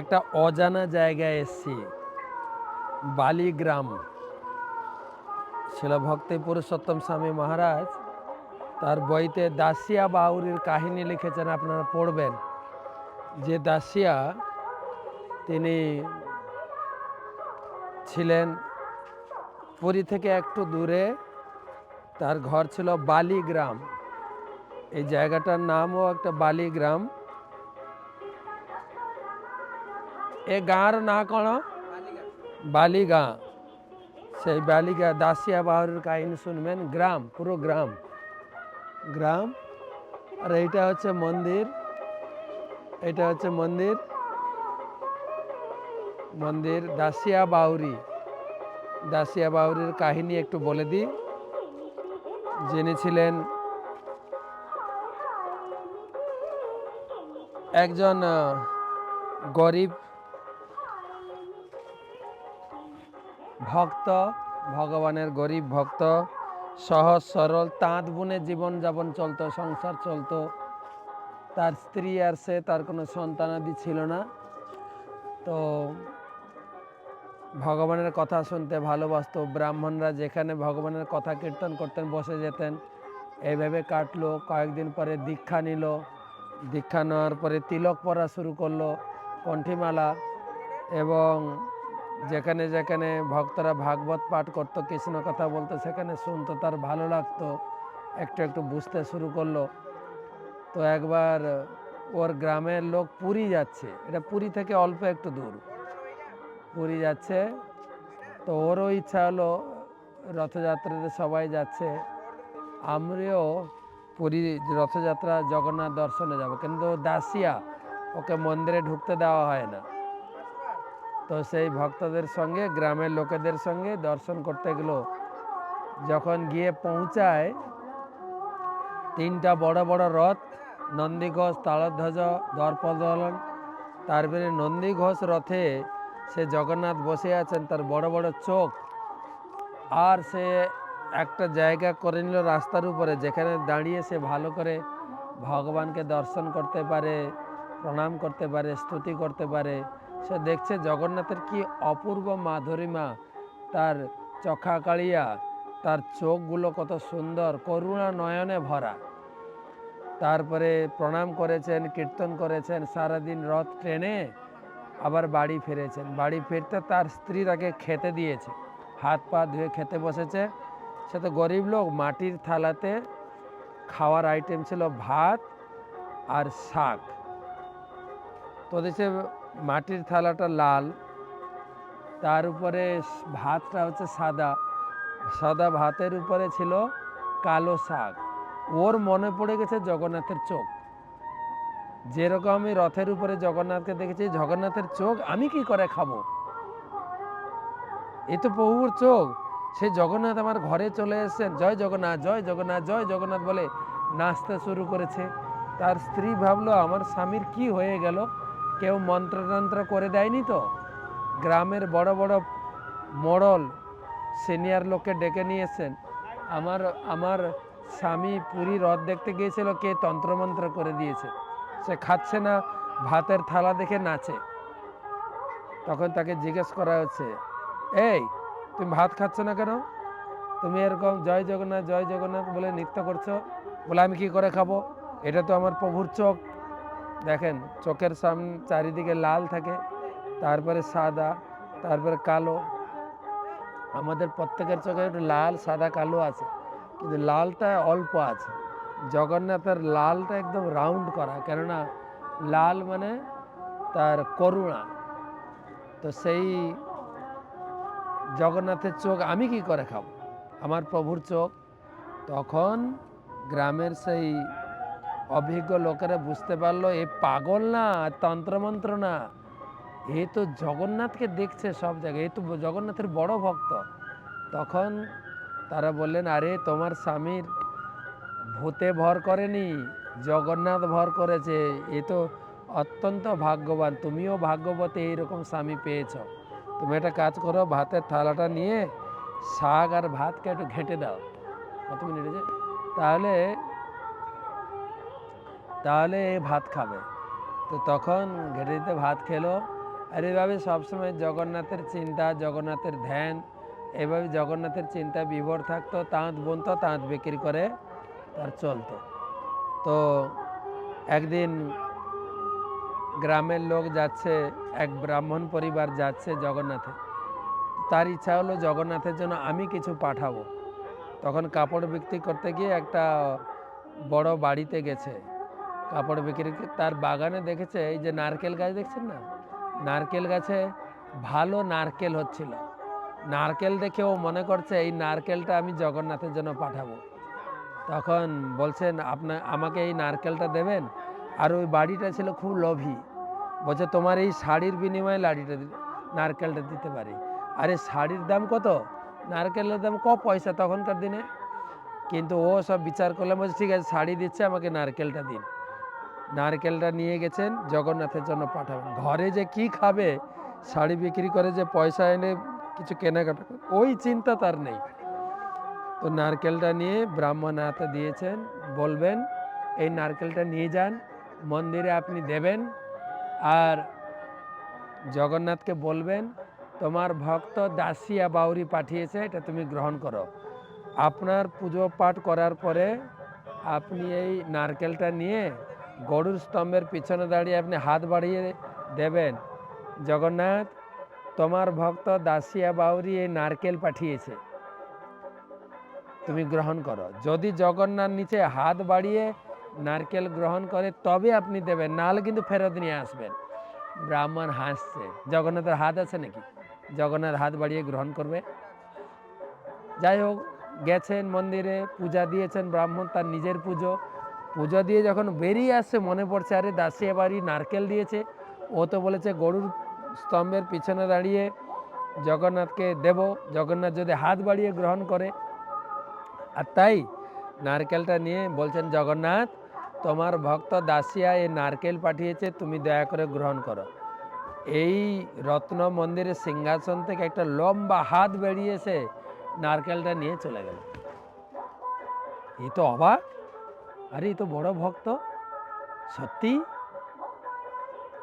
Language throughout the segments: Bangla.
একটা অজানা জায়গায় এসছি। বালিগ্রাম। ছিল ভক্তি পুরুষোত্তম স্বামী মহারাজ তার বইতে দাসিয়া বাউরির কাহিনী লিখেছেন, আপনারা পড়বেন। যে দাসিয়া তিনি ছিলেন পুরী থেকে একটু দূরে, তার ঘর ছিল বালিগ্রাম। এই জায়গাটার নামও একটা বালিগ্রাম। ଏ ଗାଁର ନାଁ କ'ଣ ବାଲି ଗାଁ সেই বালিগা দাসিয়া বাহারের কাহিনী শুনবেন গ্রাম পুরো গ্রাম গ্রাম আর এইটা হচ্ছে মন্দির এটা হচ্ছে মন্দির মন্দির দাসিয়া বাউরি দাসিয়া বাউরির কাহিনী একটু বলে দিই যিনি ছিলেন একজন আহ, গরিব ভক্ত, ভগবানের গরিব ভক্ত, সহজ সরল, তাঁত বুনে জীবনযাপন চলতো, সংসার চলতো। তার স্ত্রী আর সে, তার কোনো সন্তানাদি ছিল না। তো ভগবানের কথা শুনতে ভালোবাসত। ব্রাহ্মণরা যেখানে ভগবানের কথা কীর্তন করতেন, বসে যেতেন। এইভাবে কাটলো, কয়েকদিন পরে দীক্ষা নিল। দীক্ষা নেওয়ার পরে তিলক পরা শুরু করল, কণ্ঠিমালা এবং যেখানে যেখানে ভক্তরা ভাগবত পাঠ করতো, কৃষ্ণ কথা বলতো, সেখানে শুনতো, তার ভালো লাগতো, একটু একটু বুঝতে শুরু করল। তো একবার ওর গ্রামের লোক পুরী যাচ্ছে, এটা পুরী থেকে অল্প একটু দূর। পুরী যাচ্ছে, তো ওরও ইচ্ছা হলো রথযাত্রাতে সবাই যাচ্ছে। আমরাও পুরী রথযাত্রা জগন্নাথ দর্শনে যাব, কিন্তু দাসিয়া ওকে মন্দিরে ঢুকতে দেওয়া হয় না। তো সেই ভক্তদের সঙ্গে, গ্রামের লোকেদের সঙ্গে দর্শন করতে গেল। যখন গিয়ে পৌঁছায়, তিনটা বড় বড় রথ, নন্দীঘোষ, তালধ্বজ, দর্পদলন তারপরে নন্দীঘোষ রথে সে জগন্নাথ বসে আছেন, তার বড় বড় চোখ। আর সে একটা জায়গা করে নিল রাস্তার উপরে, যেখানে দাঁড়িয়ে সে ভালো করে ভগবানকে দর্শন করতে পারে, প্রণাম করতে পারে, স্তুতি করতে পারে। সে দেখছে জগন্নাথের কি অপূর্ব মাধুরিমা তার চোখা কালিয়া, তার চোখগুলো কত সুন্দর, করুণা নয়নে ভরা। তারপরে প্রণাম করেছেন, কীর্তন করেছেন, সারাদিন রথ ট্রেনে আবার বাড়ি ফিরেছেন। বাড়ি ফিরতে তার স্ত্রী তাকে খেতে দিয়েছে। হাত পা ধুয়ে খেতে বসেছে। সে তো গরিব লোক, মাটির থালাতে খাওয়ার আইটেম ছিল ভাত আর শাক। তো দেশে মাটির থালাটা লাল, তার উপরে ভাতটা হচ্ছে সাদা। সাদা ভাতের উপরে ছিল কালো শাক। ওর মনে পড়ে গেছে জগন্নাথের চোখ। যেরকম আমি রথের উপরে জগন্নাথকে দেখেছি, জগন্নাথের চোখ আমি কি করে খাব? এ তো প্রভুর চোখ। সে জগন্নাথ আমার ঘরে চলে এসেছেন। জয় জগন্নাথ জয় জগন্নাথ জয় জগন্নাথ বলে নাচতে শুরু করেছে। তার স্ত্রী ভাবলো, আমার স্বামীর কি হয়ে গেল? কেউ মন্ত্রতন্ত্র করে দেয়নি তো? গ্রামের বড় বড় মোড়ল সিনিয়র লোককে ডেকে নিয়েছেন। আমার আমার স্বামী পুরী রথ দেখতে গিয়েছিল, কে তন্ত্রমন্ত্র করে দিয়েছে। সে খাচ্ছে না, ভাতের থালা দেখে নাচে। তখন তাকে জিজ্ঞেস করা হচ্ছে, এই, তুমি ভাত খাচ্ছ না কেন? তুমি এরকম জয় জগন্নাথ জয় জগন্নাথ বলে নৃত্য করছ? বলে আমি কি করে খাব? এটা তো আমার প্রভুর চোখ। দেখেন, চোখের সামনে চারিদিকে লাল থাকে, তারপরে সাদা, তারপরে কালো। আমাদের প্রত্যেকের চোখে একটু লাল, সাদা, কালো আছে, কিন্তু লালটা অল্প আছে। জগন্নাথের লালটা একদম রাউন্ড করা, কেননা লাল মানে তার করুণা। তো সেই জগন্নাথের চোখ আমি কি করে খাব? আমার প্রভুর চোখ। তখন গ্রামের সেই অভিজ্ঞ লোকেরা বুঝতে পারল, এ পাগল না তন্ত্রমন্ত্র না। এ তো জগন্নাথকে দেখছে সব জায়গায়, এ তো জগন্নাথের বড় ভক্ত। তখন তারা বললেন, আরে, তোমার স্বামীর ভূতে ভর করেনি, জগন্নাথ ভর করেছে। এ তো অত্যন্ত ভাগ্যবান, তুমিও ভাগ্যবতী, এইরকম স্বামী পেয়েছ। তুমি একটা কাজ করো, ভাতের থালাটা নিয়ে শাক আর ভাতকে একটু ঘেঁটে দাও। কত মিনিট তাহলে তাহলে এ ভাত খাবে। তো তখন ঘেঁটে ভাত খেলো। আর এভাবে সবসময় জগন্নাথের চিন্তা, জগন্নাথের ধ্যান, এভাবে জগন্নাথের চিন্তা বিভোর থাকতো, তাঁত বুনতো, তাঁত বিক্রি করে তার চলতো। তো একদিন গ্রামের লোক যাচ্ছে, এক ব্রাহ্মণ পরিবার যাচ্ছে জগন্নাথে। তার ইচ্ছা হলো জগন্নাথের জন্য আমি কিছু পাঠাবো। তখন কাপড় বিক্রি করতে গিয়ে একটা বড় বাড়িতে গেছে। কাপড় বিক্রি তার বাগানে দেখেছে, এই যে নারকেল গাছ দেখছেন না? নারকেল গাছে ভালো নারকেল হচ্ছিল। নারকেল দেখে ও মনে করছে, এই নারকেলটা আমি জগন্নাথের জন্য পাঠাবো। তখন বলছেন আপনার আমাকে এই নারকেলটা দেবেন। আর ওই বাড়িটা ছিল খুব লোভী। বলছে, তোমার এই শাড়ির বিনিময়ে লাড়িটা নারকেলটা দিতে পারি। আরে, শাড়ির দাম কত? নারকেলের দাম ক পয়সা তখনকার দিনে? কিন্তু ও সব বিচার করলাম বলছে, ঠিক আছে, শাড়ি দিচ্ছে, আমাকে নারকেলটা দিন। নারকেলটা নিয়ে গেছেন, জগন্নাথের জন্য পাঠাবেন। ঘরে যে কি খাবে, শাড়ি বিক্রি করে যে পয়সা এনে কিছু কেনাকাটা ওই চিন্তা তার নেই। তো নারকেলটা নিয়ে ব্রাহ্মণ হাতে দিয়েছেন, বলবেন, এই নারকেলটা নিয়ে যান, মন্দিরে আপনি দেবেন। আর জগন্নাথকে বলবেন, তোমার ভক্ত দাসিয়া বাউরি পাঠিয়েছে, এটা তুমি গ্রহণ করো। আপনার পুজো পাঠ করার পরে আপনি এই নারকেলটা নিয়ে গরুর স্তম্ভের পিছনে দাঁড়িয়ে আপনি হাত বাড়িয়ে দেবেন। জগন্নাথ, তোমার ভক্ত দাসিয়া বাউরি এই নারকেল পাঠিয়েছে। তুমি গ্রহণ করো। যদি জগন্নাথ নিচে হাত বাড়িয়ে নারকেল গ্রহণ করে, তবে আপনি দেবেন, নাহলে কিন্তু ফেরত নিয়ে আসবেন। ব্রাহ্মণ হাসছে। জগন্নাথের হাত আছে নাকি? জগন্নাথ হাত বাড়িয়ে গ্রহণ করবে। যাই হোক, গেছেন মন্দিরে, পূজা দিয়েছেন ব্রাহ্মণ, তার নিজের পুজো। পুজো দিয়ে যখন বেরিয়ে আসছে মনে পড়ছে, আরে দাসিয়া বাড়ি নারকেল দিয়েছে। ও তো বলেছে, গরুর স্তম্ভের পিছনে দাঁড়িয়ে জগন্নাথকে দেব। জগন্নাথ যদি হাত বাড়িয়ে গ্রহণ করে। আর তাই নারকেলটা নিয়ে বলছেন, জগন্নাথ, তোমার ভক্ত দাসিয়া এই নারকেল পাঠিয়েছে, তুমি দয়া করে গ্রহণ করো। এই রত্ন মন্দিরের সিংহাসন থেকে একটা লম্বা হাত বেরিয়েছে নারকেলটা নিয়ে চলে গেল। এ তো অবাক। আরে তো বড় ভক্ত। সত্যি?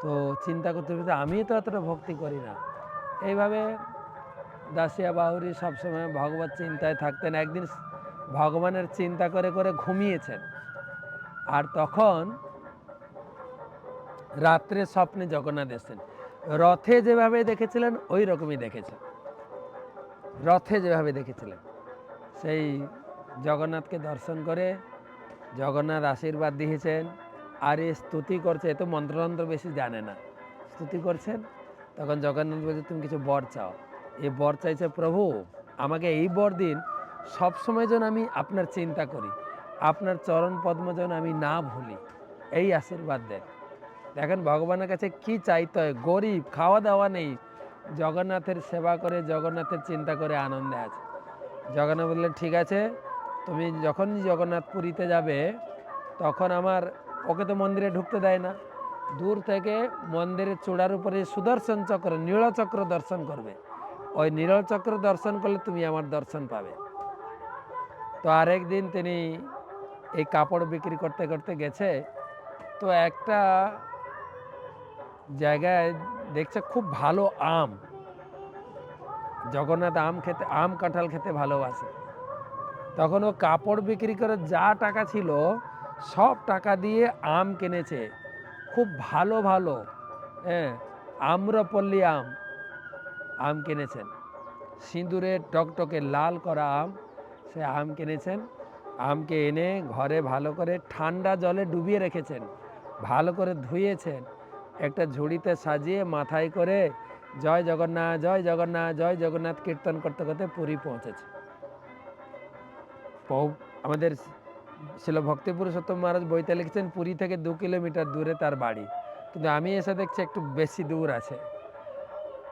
তো চিন্তা করতে করতে আমি তো এতটা ভক্তি করি না। এইভাবে দাসিয়া বাহুরি সবসময় ভগবত চিন্তায় থাকতেন, একদিন ভগবানের চিন্তা করে করে ঘুমিয়েছেন। আর তখন রাত্রে স্বপ্নে জগন্নাথ এসেছেন। রথে যেভাবে দেখেছিলেন, ওই রকমই দেখেছেন। রথে যেভাবে দেখেছিলেন, সেই জগন্নাথকে দর্শন করে জগন্নাথ আশীর্বাদ দিয়েছেন। আর এ স্তুতি করছে, এ তো মন্ত্রতন্ত্র বেশি জানে না। স্তুতি করছেন, তখন জগন্নাথ বলছে, তুমি কিছু বর চাও। এই বর চাইছে, প্রভু, আমাকে এই বর দিন। সবসময় যেন আমি আপনার চিন্তা করি, আপনার চরণ পদ্ম যেন আমি না ভুলি। এই আশীর্বাদ দেন। দেখেন, ভগবানের কাছে কি চাইতে হয়? গরিব খাওয়া দাওয়া নেই। জগন্নাথের সেবা করে, জগন্নাথের চিন্তা করে আনন্দে আছে। জগন্নাথ বললেন, ঠিক আছে তুমি যখন জগন্নাথ পুরীতে যাবে, তখন আমার ওকে তো মন্দিরে ঢুকতে দেয় না। দূর থেকে মন্দিরের চূড়ার উপরে সুদর্শন চক্র নীলচক্র দর্শন করবে। ওই নীলচক্র দর্শন করলে তুমি আমার দর্শন পাবে। তো আরেক দিন তিনি এই কাপড় বিক্রি করতে করতে গেছে। তো একটা জায়গায় দেখছে খুব ভালো আম। জগন্নাথ আম খেতে, আম কাঁঠাল খেতে ভালোবাসে। তখন ও কাপড় বিক্রি করে যা টাকা ছিল, সব টাকা দিয়ে আম কিনেছে। খুব ভালো ভালো। হ্যাঁ আম্রপল্লী আম আম কিনেছেন। সিঁদুরে টকটকে লাল করা আম, সে আম কিনেছেন। আমকে এনে ঘরে ভালো করে ঠান্ডা জলে ডুবিয়ে রেখেছেন। ভালো করে ধুয়েছেন। একটা ঝুড়িতে সাজিয়ে মাথায় করে জয় জগন্নাথ জয় জগন্নাথ জয় জগন্নাথ কীর্তন করতে করতে পুরী পৌঁছেছে। আমাদের ছিল ভক্তি পুরুষোত্তম মহারাজ বইতে লিখছেন, পুরী থেকে দু কিলোমিটার দূরে তার বাড়ি। কিন্তু আমি এসে দেখছি একটু বেশি দূর আছে।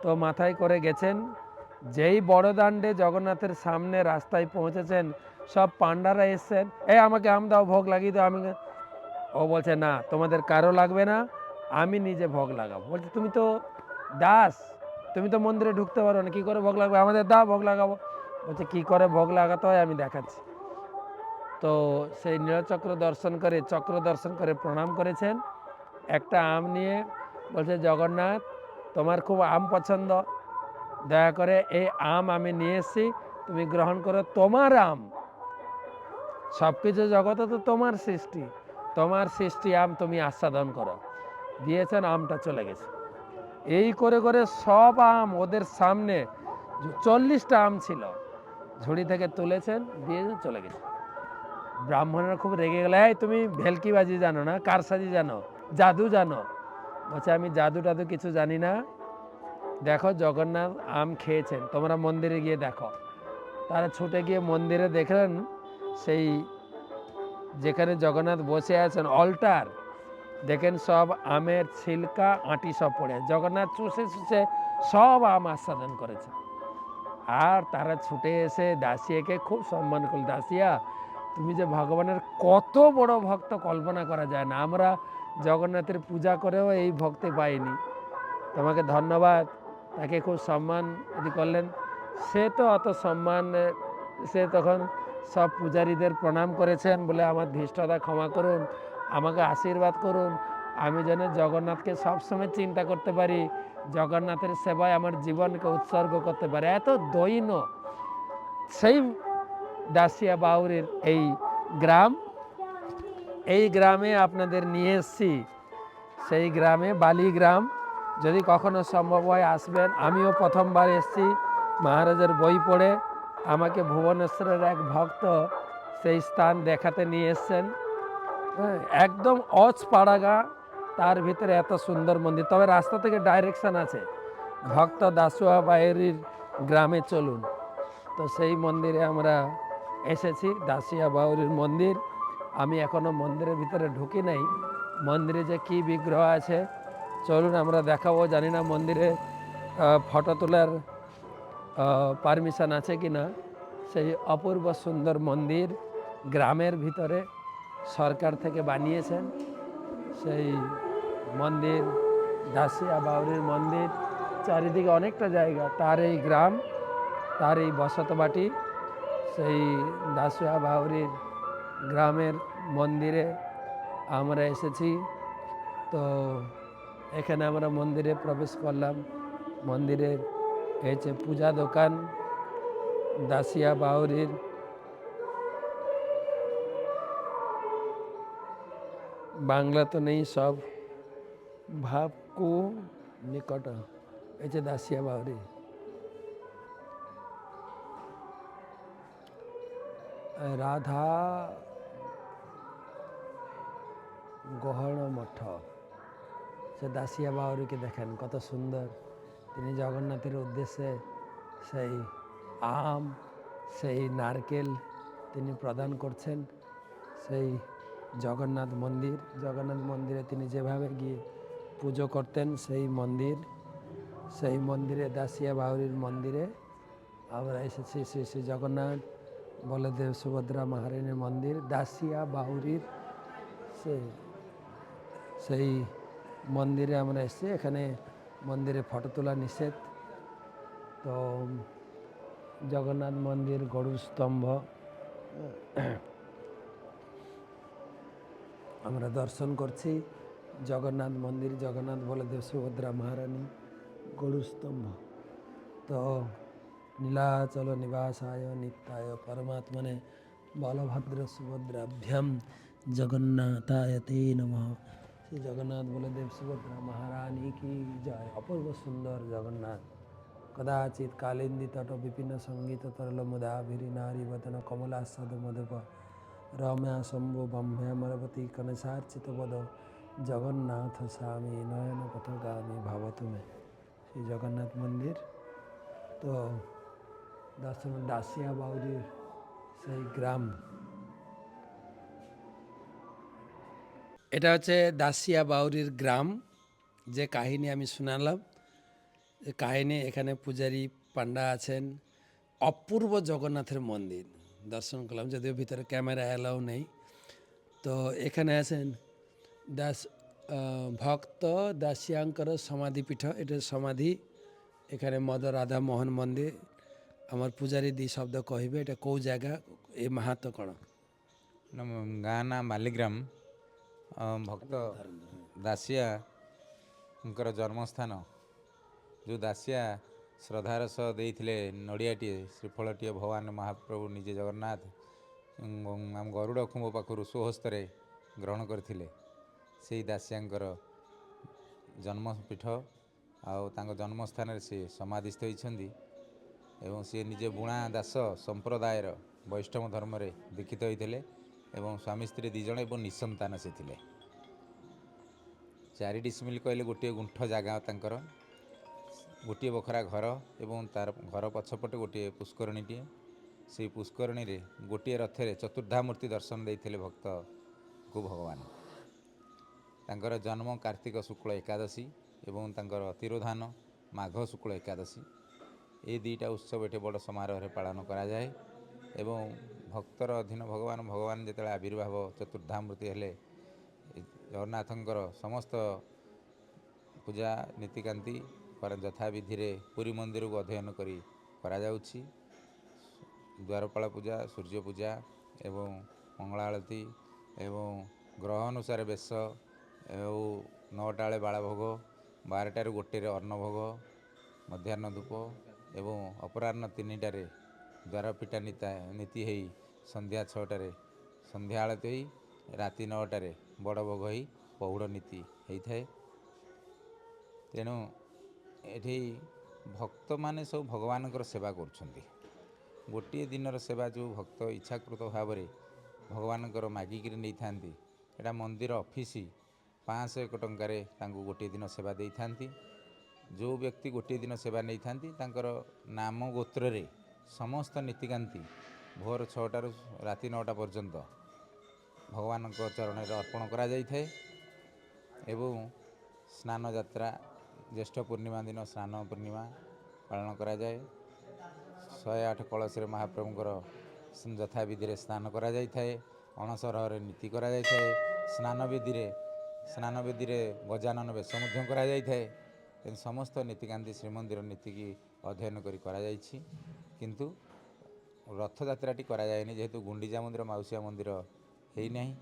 তো মাথায় করে গেছেন, যেই বড় দাণ্ডে জগন্নাথের সামনে রাস্তায় পৌঁছেছেন, সব পান্ডারা এসছেন। এই, আমাকে আম দাও, ভোগ লাগিয়ে দাও। আমি ও বলছে, না, তোমাদের কারও লাগবে না, আমি নিজে ভোগ লাগাবো। বলছে, তুমি তো দাস, তুমি তো মন্দিরে ঢুকতে পারো না, কী করে ভোগ লাগবে? আমাদের দাও, ভোগ লাগাবো। বলছে, কী করে ভোগ লাগাতে হয় আমি দেখাচ্ছি। তো সেই নীলচক্র দর্শন করে, চক্র দর্শন করে প্রণাম করেছেন। একটা আম নিয়ে বলছে, জগন্নাথ, তোমার খুব আম পছন্দ। দয়া করে এই আম আমি নিয়ে এসেছি, তুমি গ্রহণ করো তোমার আম। সব কিছু জগতে তো তোমার সৃষ্টি। তোমার সৃষ্টি আম তুমি আস্বাদন করো। দিয়েছেন, আমটা চলে গেছে। এই করে করে সব আম ওদের সামনে, চল্লিশটা আম ছিল। ঝুড়ি থেকে তুলেছেন দিয়েছেন চলে গেছে। ব্রাহ্মণরা খুব রেগে গেলে, এই তুমি ভেলকিবাজি জানো না, কারসাজি জানো, জাদু জানো? বলছে, আমি জাদু টাদু কিছু জানি না। দেখো জগন্নাথ আম খেয়েছেন, তোমরা মন্দিরে গিয়ে দেখো। তারা ছুটে গিয়ে মন্দিরে দেখলেন, সেই যেখানে জগন্নাথ বসে আছেন, অল্টার। দেখেন সব আমের ছিলকা, আঁটি সব পড়ে জগন্নাথ চুষে চুষে সব আম আস্বাদন করেছে। আর তারা ছুটে এসে দাসিয়াকে খুব সম্মান করল, দাসিয়া তুমি যে ভগবানের কত বড় ভক্ত কল্পনা করা যায় না, আমরা জগন্নাথের পূজা করেও এই ভক্তি পাইনি। তোমাকে ধন্যবাদ, তাকে খুব সম্মান যদি করলেন। সে তো অত সম্মান, সে তখন সব পূজারীদের প্রণাম করেছেন বলে আমার ধৃষ্টতা ক্ষমা করুন, আমাকে আশীর্বাদ করুন। আমি যেন জগন্নাথকে সবসময় চিন্তা করতে পারি, জগন্নাথের সেবায় আমার জীবনকে উৎসর্গ করতে পারি। এত দৈন, সেই দাসিয়া বাউরের এই গ্রাম। এই গ্রামে আপনাদের নিয়ে এসছি। সেই গ্রামে বালি গ্রাম। যদি কখনো সম্ভব হয় আসবেন। আমিও প্রথমবার এসেছি। মহারাজের বই পড়ে আমাকে ভুবনেশ্বরের এক ভক্ত সেই স্থান দেখাতে নিয়ে এসছেন। হ্যাঁ, একদম অজ পাড়াগা তার ভিতরে এত সুন্দর মন্দির। তবে রাস্তা থেকে ডাইরেকশন আছে। ভক্ত দাসুয়া বাইরির গ্রামে চলুন। তো সেই মন্দিরে আমরা এসেছি দাসিয়া বাউরির মন্দির। আমি এখনও মন্দিরের ভিতরে ঢুকি নাই। মন্দিরে যে কি বিগ্রহ আছে, চলুন আমরা দেখাবো। জানি না মন্দিরে ফটো তোলার পারমিশন আছে কি না সেই অপূর্ব সুন্দর মন্দির গ্রামের ভিতরে সরকার থেকে বানিয়েছেন। সেই মন্দির দাসিয়া বাউরির মন্দির, চারিদিকে অনেকটা জায়গা। তার এই গ্রাম, তার এই বসতবাটি সেই দাসিয়া বাউরির গ্রামের মন্দিরে আমরা এসেছি। তো এখানে আমরা মন্দিরে প্রবেশ করলাম। মন্দিরের হয়েছে পূজা দোকান। দাসিয়া বাউরির বাংলা তো নেই সব। ভাবকু নিকট। যে দাসিয়া বাউরি। রাধা গহন মঠ সে দাসিয়া বাউরিকে দেখেন, কত সুন্দর। তিনি জগন্নাথের উদ্দেশ্যে সেই আম, সেই নারকেল তিনি প্রদান করছেন। সেই জগন্নাথ মন্দির, জগন্নাথ মন্দিরে তিনি যেভাবে গিয়ে পুজো করতেন, সেই মন্দির, সেই মন্দিরে, দাসিয়া বাউরির মন্দিরে আমরা এসেছি শ্রী শ্রী জগন্নাথ বলদেব সুভদ্রা মহারানীর মন্দির, দাসিয়া বাউরির সে, সেই মন্দিরে আমরা এসেছি। এখানে মন্দিরে ফটো তোলা নিষেধ। তো জগন্নাথ মন্দির গরুর স্তম্ভ। আমরা দর্শন করছি। জগন্নাথ মন্দির, জগন্নাথ বলদেব সুভদ্রা মহারানী গরুর স্তম্ভ। তো নীলাচল নিবাসায় নিত্যায় পরমাত্মনে বলভদ্র সুভদ্রাভ্যাম জগন্নাথায় তে নমঃ শ্রী জগন্নাথ বলদেব সুভদ্রা মহারানী কি জয় অপূর্ব সুন্দর জগন্নাথ কদাচিৎ কালিন্দী তট বিপিন সংগীত তরল মুদাভিরি নারী বদন কমলাস্বাদ মধুপ রম্যা শম্ভু ব্রহ্ম্যামরবতী কনসার্চিত বদ জগন্নাথ স্বামী নয়ন পথগামী ভাব শ্রী জগন্নাথ মন্দির তো দর্শন দাসিয়া বাউরির সেই গ্রাম। এটা হচ্ছে দাসিয়া বাউরির গ্রাম। যে কাহিনী আমি শোনালাম কাহিনী এখানে পূজারী পান্ডা আছেন। অপূর্ব জগন্নাথের মন্দির। দর্শন করলাম, যদিও ভিতরে ক্যামেরা অ্যালাউ নেই। তো এখানে আছেন দাস ভক্ত দাসিয়াঙ্কর সমাধিপীঠ। এটা সমাধি, এখানে মদ রাধা মোহন মন্দির। ଆମର ପୂଜାରୀ ଦୁଇ ଶବ୍ଦ କହିବେ ଏଇଟା କେଉଁ ଜାଗା ଏ ମାହାତ କ'ଣ? ଗାଁ ନାଁ ମାଲିଗ୍ରାମ। ଭକ୍ତ ଦାସିଆଙ୍କର ଜନ୍ମସ୍ଥାନ। ଯେଉଁ ଦାସିଆ ଶ୍ରଦ୍ଧାର ସହ ଦେଇଥିଲେ ନଡ଼ିଆଟିଏ ଶ୍ରୀଫଳଟିଏ ଭଗବାନ ମହାପ୍ରଭୁ ନିଜେ ଜଗନ୍ନାଥ ଆମ ଗରୁଡ଼ ଖୁମ୍ବ ପାଖରୁ ସୁହସ୍ତରେ ଗ୍ରହଣ କରିଥିଲେ। ସେଇ ଦାସିଆଙ୍କର ଜନ୍ମପୀଠ ଆଉ ତାଙ୍କ ଜନ୍ମସ୍ଥାନରେ ସେ ସମାଧିସ୍ଥ ହୋଇଛନ୍ତି। ଏବଂ ସିଏ ନିଜେ ବୁଣା ଦାସ ସମ୍ପ୍ରଦାୟର ବୈଷ୍ଣବ ଧର୍ମରେ ଦୀକ୍ଷିତ ହୋଇଥିଲେ ଏବଂ ସ୍ୱାମୀ ସ୍ତ୍ରୀ ଦୁଇ ଜଣ ଏବଂ ନିଃସନ୍ତାନ ସେ ଥିଲେ ଚାରି ଡିସମିଲ୍ କହିଲେ ଗୋଟିଏ ଗୁଣ୍ଠ ଜାଗା ତାଙ୍କର ଗୋଟିଏ ବଖରା ଘର ଏବଂ ତାର ଘର ପଛପଟେ ଗୋଟିଏ ପୁଷ୍କରିଣୀଟିଏ। ସେହି ପୁଷ୍କରିଣୀରେ ଗୋଟିଏ ରଥରେ ଚତୁର୍ଦ୍ଧାମୂର୍ତ୍ତି ଦର୍ଶନ ଦେଇଥିଲେ ଭକ୍ତକୁ ଭଗବାନ ତାଙ୍କର ଜନ୍ମ କାର୍ତ୍ତିକ ଶୁକ୍ଳ ଏକାଦଶୀ ଏବଂ ତାଙ୍କର ତିରୋଧାନ ମାଘ ଶୁକ୍ଳ ଏକାଦଶୀ। এই ଦୁଇଟା ଉତ୍ସବ ଏଠି ବଡ଼ ସମାରୋହରେ ପାଳନ କରାଯାଏ ଏବଂ ଭକ୍ତର ଅଧୀନ ଭଗବାନ ଭଗବାନ ଯେତେବେଳେ ଆବିର୍ଭାବ ଚତୁର୍ଦ୍ଧାମୂର୍ତ୍ତି ହେଲେ ଜଗନ୍ନାଥଙ୍କର ସମସ୍ତ ପୂଜା ନୀତିକାନ୍ତି ଯଥାବିଧିରେ ପୁରୀ ମନ୍ଦିରକୁ ଅଧ୍ୟୟନ କରି କରାଯାଉଛି। ଦ୍ୱାରପାଳ ପୂଜା ସୂର୍ଯ୍ୟ ପୂଜା ଏବଂ ମଙ୍ଗଳା ଆଳତୀ ଏବଂ ଗ୍ରହ ଅନୁସାରେ ବେଶ ଆଉ ନଅଟା ବେଳେ ବାଳଭୋଗ ବାରଟାରୁ ଗୋଟେରେ ଅନ୍ନଭୋଗ ମଧ୍ୟାହ୍ନ ଧୂପ ଏବଂ ଅପରାହ୍ନ ତିନିଟାରେ ଦ୍ୱାରପିଠା ନୀତା ନୀତି ହେଇ ସନ୍ଧ୍ୟା ଛଅଟାରେ ସନ୍ଧ୍ୟା ଆଳତୀ ହୋଇ ରାତି ନଅଟାରେ ବଡ଼ ଭୋଗ ହୋଇ ପହୁଡ଼ ନୀତି ହେଇଥାଏ। ତେଣୁ ଏଠି ଭକ୍ତମାନେ ସବୁ ଭଗବାନଙ୍କର ସେବା କରୁଛନ୍ତି। ଗୋଟିଏ ଦିନର ସେବା ଯେଉଁ ଭକ୍ତ ଇଚ୍ଛାକୃତ ଭାବରେ ଭଗବାନଙ୍କର ମାଗିକିରି ନେଇଥାନ୍ତି ଏଇଟା ମନ୍ଦିର ଅଫିସ ପାଞ୍ଚଶହ ଏକ ଟଙ୍କାରେ ତାଙ୍କୁ ଗୋଟିଏ ଦିନ ସେବା ଦେଇଥାନ୍ତି। ଯେଉଁ ବ୍ୟକ୍ତି ଗୋଟିଏ ଦିନ ସେବା ନେଇଥାନ୍ତି ତାଙ୍କର ନାମ ଗୋତ୍ରରେ ସମସ୍ତ ନୀତିକାନ୍ତି ଭୋର ଛଅଟାରୁ ରାତି ନଅଟା ପର୍ଯ୍ୟନ୍ତ ଭଗବାନଙ୍କ ଚରଣରେ ଅର୍ପଣ କରାଯାଇଥାଏ ଏବଂ ସ୍ନାନ ଯାତ୍ରା ଜ୍ୟେଷ୍ଠ ପୂର୍ଣ୍ଣିମା ଦିନ ସ୍ନାନ ପୂର୍ଣ୍ଣିମା ପାଳନ କରାଯାଏ। ଶହେ ଆଠ କଳସରେ ମହାପ୍ରଭୁଙ୍କର ଯଥାବିଧିରେ ସ୍ନାନ କରାଯାଇଥାଏ ଅଣସରହରେ ନୀତି କରାଯାଇଥାଏ ସ୍ନାନ ବିଧିରେ ସ୍ନାନ ବିଧିରେ ଗଜାନନ ବେଶ ମଧ୍ୟ କରାଯାଇଥାଏ। ସମସ୍ତ ନୀତିକାନ୍ତି ଶ୍ରୀମନ୍ଦିର ନୀତିକି ଅଧ୍ୟୟନ କରି କରାଯାଇଛି। କିନ୍ତୁ ରଥଯାତ୍ରାଟି କରାଯାଏନି ଯେହେତୁ ଗୁଣ୍ଡିଚା ମନ୍ଦିର ମାଉସୀଆ ମନ୍ଦିର ହେଇନାହିଁ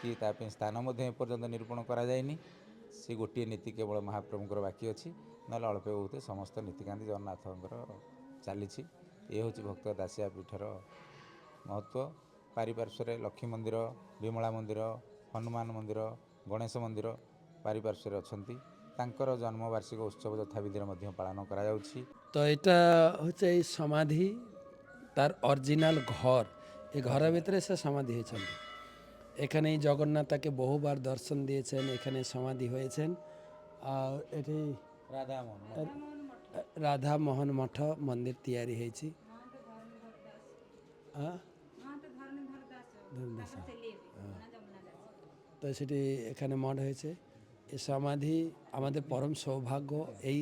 କି ତା ପାଇଁ ସ୍ଥାନ ମଧ୍ୟ ଏପର୍ଯ୍ୟନ୍ତ ନିରୂପଣ କରାଯାଇନି। ସେ ଗୋଟିଏ ନୀତି କେବଳ ମହାପ୍ରଭୁଙ୍କର ବାକି ଅଛି ନହେଲେ ଅଳ୍ପ ବହୁତ ସମସ୍ତ ନୀତିକାନ୍ତି ଜଗନ୍ନାଥଙ୍କର ଚାଲିଛି। ଏ ହେଉଛି ଭକ୍ତ ଦାସିଆ ପୀଠର ମହତ୍ତ୍ୱ ପାରିପାର୍ଶ୍ୱରେ ଲକ୍ଷ୍ମୀ ମନ୍ଦିର ବିମଳା ମନ୍ଦିର ହନୁମାନ ମନ୍ଦିର ଗଣେଶ ମନ୍ଦିର ପାରିପାର୍ଶ୍ୱରେ ଅଛନ୍ତି। ତାଙ୍କର ଜନ୍ମବାର୍ଷିକ ଉତ୍ସବ ଯଥାବିଧିରେ ମଧ୍ୟ ପାଳନ କରାଯାଉଛି তো এটা হচ্ছে এই সমাধি তার অরিজিনাল ঘর এই ঘরের ভিতরে সে সমাধি হয়েছেন এখানেই জগন্নাথ তাকে বহুবার দর্শন দিয়েছেন এখানে সমাধি হয়েছেন আর এটি রাধা রাধা মোহন মঠ মন্দির ତିଆରି ହେଇଛି আহ? ধর্মদাস। তো সেটি এখানে মঠ হয়েছে এই সমাধি আমাদের পরম সৌভাগ্য এই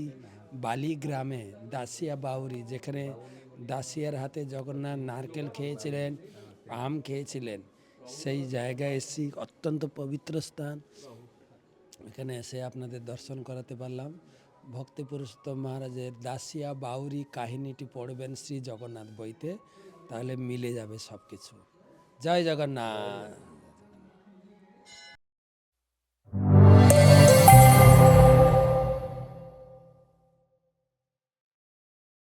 বালি গ্রামে দাসিয়া বাউরি, যেখানে দাসিয়ার হাতে জগন্নাথ নারকেল খেয়েছিলেন, আম খেয়েছিলেন, সেই জায়গায় এসেছি অত্যন্ত পবিত্র স্থান। এখানে এসে আপনাদের দর্শন করাতে পারলাম। ভক্তি পুরুষোত্তম মহারাজের দাসিয়া বাউরি কাহিনীটি পড়বেন শ্রী জগন্নাথ বইতে, তাহলে মিলে যাবে সব কিছু জয় জগন্নাথ।